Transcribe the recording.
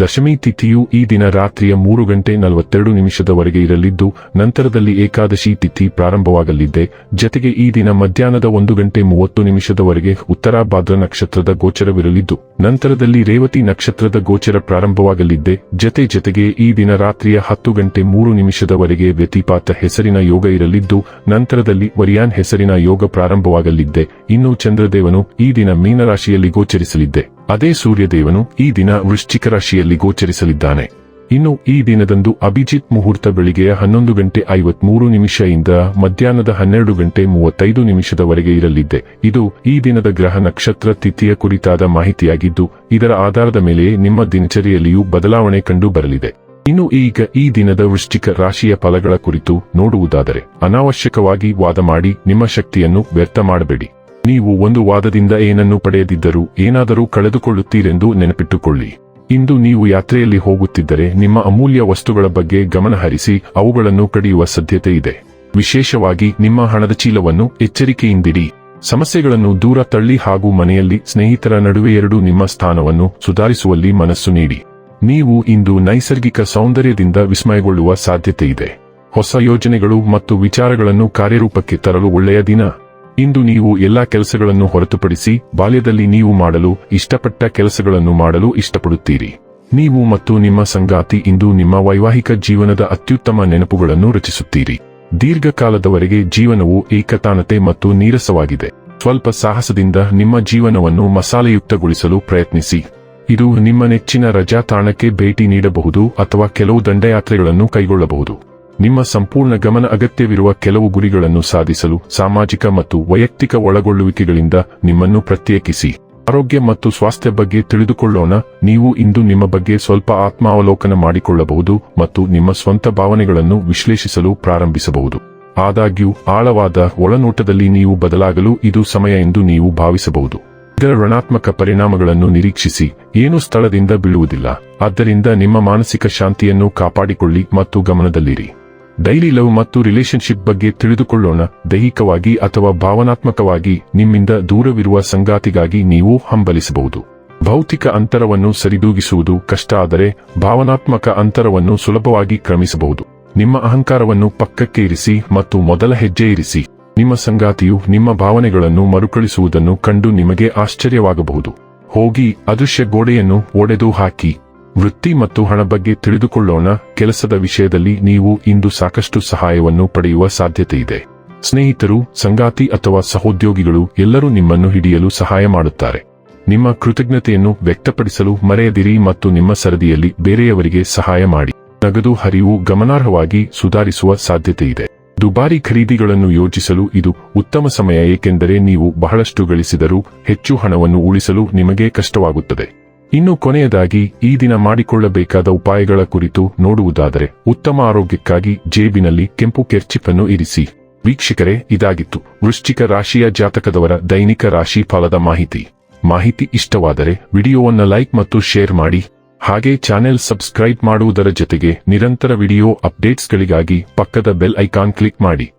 ದಶಮಿ ತಿಥಿಯು ಈ ದಿನ ರಾತ್ರಿಯ ಮೂರು ಗಂಟೆ ನಲವತ್ತೆರಡು ನಿಮಿಷದವರೆಗೆ ಇರಲಿದ್ದು, ನಂತರದಲ್ಲಿ ಏಕಾದಶಿ ತಿಥಿ ಪ್ರಾರಂಭವಾಗಲಿದೆ. ಜತೆಗೆ ಈ ದಿನ ಮಧ್ಯಾಹ್ನದ ಒಂದು ಗಂಟೆ ಮೂವತ್ತು ನಿಮಿಷದವರೆಗೆ ಉತ್ತರ ಭಾದ್ರ ನಕ್ಷತ್ರದ ಗೋಚರವಿರಲಿದ್ದು, ನಂತರದಲ್ಲಿ ರೇವತಿ ನಕ್ಷತ್ರದ ಗೋಚರ ಪ್ರಾರಂಭವಾಗಲಿದ್ದೆ ಜತೆ ಜತೆಗೆ ಈ ದಿನ ರಾತ್ರಿಯ ಹತ್ತು ಗಂಟೆ ಮೂರು ನಿಮಿಷದವರೆಗೆ ವ್ಯತಿಪಾತ ಹೆಸರಿನ ಯೋಗ ಇರಲಿದ್ದು, ನಂತರದಲ್ಲಿ ವರಿಯಾನ್ ಹೆಸರಿನ ಯೋಗ ಪ್ರಾರಂಭವಾಗಲಿದ್ದೆ ಇನ್ನು ಚಂದ್ರದೇವನು ಈ ದಿನ ಮೀನರಾಶಿಯಲ್ಲಿ ಗೋಚರಿಸಲಿದ್ದೆ ಅದೇ ಸೂರ್ಯದೇವನು ಈ ದಿನ ವೃಶ್ಚಿಕ ರಾಶಿಯಲ್ಲಿ ಗೋಚರಿಸಲಿದ್ದಾನೆ. ಇನ್ನು ಈ ದಿನದಂದು ಅಭಿಜಿತ್ ಮುಹೂರ್ತ ಬೆಳಿಗ್ಗೆ ಹನ್ನೊಂದು ಗಂಟೆ ಐವತ್ಮೂರು ಇಂದ ಮಧ್ಯಾಹ್ನದ ಹನ್ನೆರಡು ಗಂಟೆ ಮೂವತ್ತೈದು ನಿಮಿಷದವರೆಗೆ ಇರಲಿದ್ದೆ. ಇದು ಈ ದಿನದ ಗ್ರಹ ನಕ್ಷತ್ರ ತಿಥಿಯ ಕುರಿತಾದ ಮಾಹಿತಿಯಾಗಿದ್ದು, ಇದರ ಆಧಾರದ ಮೇಲೆ ನಿಮ್ಮ ದಿನಚರಿಯಲ್ಲಿಯೂ ಬದಲಾವಣೆ ಕಂಡು ಬರಲಿದೆ. ಇನ್ನು ಈಗ ಈ ದಿನದ ವೃಶ್ಚಿಕ ರಾಶಿಯ ಫಲಗಳ ಕುರಿತು ನೋಡುವುದಾದರೆ, ಅನಾವಶ್ಯಕವಾಗಿ ವಾದ ಮಾಡಿ ನಿಮ್ಮ ಶಕ್ತಿಯನ್ನು ವ್ಯರ್ಥ ಮಾಡಬೇಡಿ. ನೀವು ಒಂದು ವಾದದಿಂದ ಏನನ್ನು ಪಡೆಯದಿದ್ದರೂ ಏನಾದರೂ ಕಳೆದುಕೊಳ್ಳುತ್ತೀರೆಂದು ನೆನಪಿಟ್ಟುಕೊಳ್ಳಿ. ಇಂದು ನೀವು ಯಾತ್ರೆಯಲ್ಲಿ ಹೋಗುತ್ತಿದ್ದರೆ ನಿಮ್ಮ ಅಮೂಲ್ಯ ವಸ್ತುಗಳ ಬಗ್ಗೆ ಗಮನಹರಿಸಿ ಅವುಗಳನ್ನು ಕಡಿಯುವ ಸಾಧ್ಯತೆ ಇದೆ. ವಿಶೇಷವಾಗಿ ನಿಮ್ಮ ಹಣದ ಚೀಲವನ್ನು ಎಚ್ಚರಿಕೆಯಿಂದಿಡಿ. ಸಮಸ್ಯೆಗಳನ್ನು ದೂರ ತಳ್ಳಿ ಹಾಗೂ ಮನೆಯಲ್ಲಿ ಸ್ನೇಹಿತರ ನಡುವೆ ಎರಡು ನಿಮ್ಮ ಸ್ಥಾನವನ್ನು ಸುಧಾರಿಸುವಲ್ಲಿ ಮನಸ್ಸು ನೀಡಿ. ನೀವು ಇಂದು ನೈಸರ್ಗಿಕ ಸೌಂದರ್ಯದಿಂದ ವಿಸ್ಮಯಗೊಳ್ಳುವ ಸಾಧ್ಯತೆ ಇದೆ. ಹೊಸ ಯೋಜನೆಗಳು ಮತ್ತು ವಿಚಾರಗಳನ್ನು ಕಾರ್ಯರೂಪಕ್ಕೆ ತರಲು ಒಳ್ಳೆಯ ದಿನ. ಇಂದು ನೀವು ಎಲ್ಲಾ ಕೆಲಸಗಳನ್ನು ಹೊರತುಪಡಿಸಿ ಬಾಲ್ಯದಲ್ಲಿ ನೀವು ಮಾಡಲು ಇಷ್ಟಪಟ್ಟ ಕೆಲಸಗಳನ್ನು ಮಾಡಲು ಇಷ್ಟಪಡುತ್ತೀರಿ. ನೀವು ಮತ್ತು ನಿಮ್ಮ ಸಂಗಾತಿ ಇಂದು ನಿಮ್ಮ ವೈವಾಹಿಕ ಜೀವನದ ಅತ್ಯುತ್ತಮ ನೆನಪುಗಳನ್ನು ರಚಿಸುತ್ತೀರಿ. ದೀರ್ಘಕಾಲದವರೆಗೆ ಜೀವನವು ಏಕತಾನತೆ ಮತ್ತು ನೀರಸವಾಗಿದೆ. ಸ್ವಲ್ಪ ಸಾಹಸದಿಂದ ನಿಮ್ಮ ಜೀವನವನ್ನು ಮಸಾಲೆಯುಕ್ತಗೊಳಿಸಲು ಪ್ರಯತ್ನಿಸಿ. ಇದು ನಿಮ್ಮ ನೆಚ್ಚಿನ ರಜಾ ತಾಣಕ್ಕೆ ಭೇಟಿ ನೀಡಬಹುದು ಅಥವಾ ಕೆಲವು ದಂಡಯಾತ್ರೆಗಳನ್ನು ಕೈಗೊಳ್ಳಬಹುದು. ನಿಮ್ಮ ಸಂಪೂರ್ಣ ಗಮನ ಅಗತ್ಯವಿರುವ ಕೆಲವು ಗುರಿಗಳನ್ನು ಸಾಧಿಸಲು ಸಾಮಾಜಿಕ ಮತ್ತು ವೈಯಕ್ತಿಕ ಒಳಗೊಳ್ಳುವಿಕೆಗಳಿಂದ ನಿಮ್ಮನ್ನು ಪ್ರತ್ಯೇಕಿಸಿ. ಆರೋಗ್ಯ ಮತ್ತು ಸ್ವಾಸ್ಥ್ಯ ಬಗ್ಗೆ ತಿಳಿದುಕೊಳ್ಳೋಣ. ನೀವು ಇಂದು ನಿಮ್ಮ ಬಗ್ಗೆ ಸ್ವಲ್ಪ ಆತ್ಮಾವಲೋಕನ ಮಾಡಿಕೊಳ್ಳಬಹುದು ಮತ್ತು ನಿಮ್ಮ ಸ್ವಂತ ಭಾವನೆಗಳನ್ನು ವಿಶ್ಲೇಷಿಸಲು ಪ್ರಾರಂಭಿಸಬಹುದು. ಆದಾಗ್ಯೂ, ಆಳವಾದ ಒಳನೋಟದಲ್ಲಿ ನೀವು ಬದಲಾಗಲು ಇದು ಸಮಯ ಎಂದು ನೀವು ಭಾವಿಸಬಹುದು. ಇದರ ಋಣಾತ್ಮಕ ಪರಿಣಾಮಗಳನ್ನು ನಿರೀಕ್ಷಿಸಿ. ಏನು ಸ್ಥಳದಿಂದ ಬೀಳುವುದಿಲ್ಲ. ಆದ್ದರಿಂದ ನಿಮ್ಮ ಮಾನಸಿಕ ಶಾಂತಿಯನ್ನು ಕಾಪಾಡಿಕೊಳ್ಳಿ ಮತ್ತು ಗಮನದಲ್ಲಿರಿ. ಡೈಲಿ ಲವ್ ಮತ್ತು ರಿಲೇಶನ್ಶಿಪ್ ಬಗ್ಗೆ ತಿಳಿದುಕೊಳ್ಳೋಣ. ದೈಹಿಕವಾಗಿ ಅಥವಾ ಭಾವನಾತ್ಮಕವಾಗಿ ನಿಮ್ಮಿಂದ ದೂರವಿರುವ ಸಂಗಾತಿಗಾಗಿ ನೀವು ಹಂಬಲಿಸಬಹುದು. ಭೌತಿಕ ಅಂತರವನ್ನು ಸರಿದೂಗಿಸುವುದು ಕಷ್ಟ ಆದರೆ ಭಾವನಾತ್ಮಕ ಅಂತರವನ್ನು ಸುಲಭವಾಗಿ ಕ್ರಮಿಸಬಹುದು. ನಿಮ್ಮ ಅಹಂಕಾರವನ್ನು ಪಕ್ಕಕ್ಕೆ ಇರಿಸಿ ಮತ್ತು ಮೊದಲ ಹೆಜ್ಜೆ ಇರಿಸಿ. ನಿಮ್ಮ ಸಂಗಾತಿಯು ನಿಮ್ಮ ಭಾವನೆಗಳನ್ನು ಮರುಕಳಿಸುವುದನ್ನು ಕಂಡು ನಿಮಗೆ ಆಶ್ಚರ್ಯವಾಗಬಹುದು. ಹೋಗಿ ಅದೃಶ್ಯ ಗೋಡೆಯನ್ನು ಒಡೆದು ಹಾಕಿ. ವೃತ್ತಿ ಮತ್ತು ಹಣ ಬಗ್ಗೆ ತಿಳಿದುಕೊಳ್ಳೋಣ. ಕೆಲಸದ ವಿಷಯದಲ್ಲಿ ನೀವು ಇಂದು ಸಾಕಷ್ಟು ಸಹಾಯವನ್ನು ಪಡೆಯುವ ಸಾಧ್ಯತೆ ಇದೆ. ಸ್ನೇಹಿತರು, ಸಂಗಾತಿ ಅಥವಾ ಸಹೋದ್ಯೋಗಿಗಳು ಎಲ್ಲರೂ ನಿಮ್ಮನ್ನು ಹಿಡಿಯಲು ಸಹಾಯ ಮಾಡುತ್ತಾರೆ. ನಿಮ್ಮ ಕೃತಜ್ಞತೆಯನ್ನು ವ್ಯಕ್ತಪಡಿಸಲು ಮರೆಯದಿರಿ ಮತ್ತು ನಿಮ್ಮ ಸರದಿಯಲ್ಲಿ ಬೇರೆಯವರಿಗೆ ಸಹಾಯ ಮಾಡಿ. ನಗದು ಹರಿವು ಗಮನಾರ್ಹವಾಗಿ ಸುಧಾರಿಸುವ ಸಾಧ್ಯತೆ ಇದೆ. ದುಬಾರಿ ಖರೀದಿಗಳನ್ನು ಯೋಜಿಸಲು ಇದು ಉತ್ತಮ ಸಮಯ, ಏಕೆಂದರೆ ನೀವು ಬಹಳಷ್ಟು ಗಳಿಸಿದರೂ ಹೆಚ್ಚು ಹಣವನ್ನು ಉಳಿಸಲು ನಿಮಗೆ ಕಷ್ಟವಾಗುತ್ತದೆ. ಇನ್ನು ಕೊನೆಯದಾಗಿ ಈ ದಿನ ಮಾಡಿಕೊಳ್ಳಬೇಕಾದ ಉಪಾಯಗಳ ಕುರಿತು ನೋಡುವುದಾದರೆ ಉತ್ತಮ ಆರೋಗ್ಯಕ್ಕಾಗಿ ಜೇಬಿನಲ್ಲಿ ಕೆಂಪು ಕೆರ್ಚಿಪ್ ಅನ್ನು ಇರಿಸಿ. ವೀಕ್ಷಕರೇ, ಇದಾಗಿತ್ತು. ವೃಶ್ಚಿಕ ರಾಶಿಯ ಜಾತಕದವರ ದೈನಿಕ ರಾಶಿ ಫಲದ ಮಾಹಿತಿ. ಮಾಹಿತಿ ಇಷ್ಟವಾದರೆ ವಿಡಿಯೋವನ್ನು ಲೈಕ್ ಮತ್ತು ಶೇರ್ ಮಾಡಿ. ಹಾಗೆ ಚಾನೆಲ್ ಸಬ್ಸ್ಕ್ರೈಬ್ ಮಾಡುವುದರ ಜೊತೆಗೆ ನಿರಂತರ ವಿಡಿಯೋ ಅಪ್ಡೇಟ್ಸ್ಗಳಿಗಾಗಿ ಪಕ್ಕದ ಬೆಲ್ ಐಕಾನ್ ಕ್ಲಿಕ್ ಮಾಡಿ.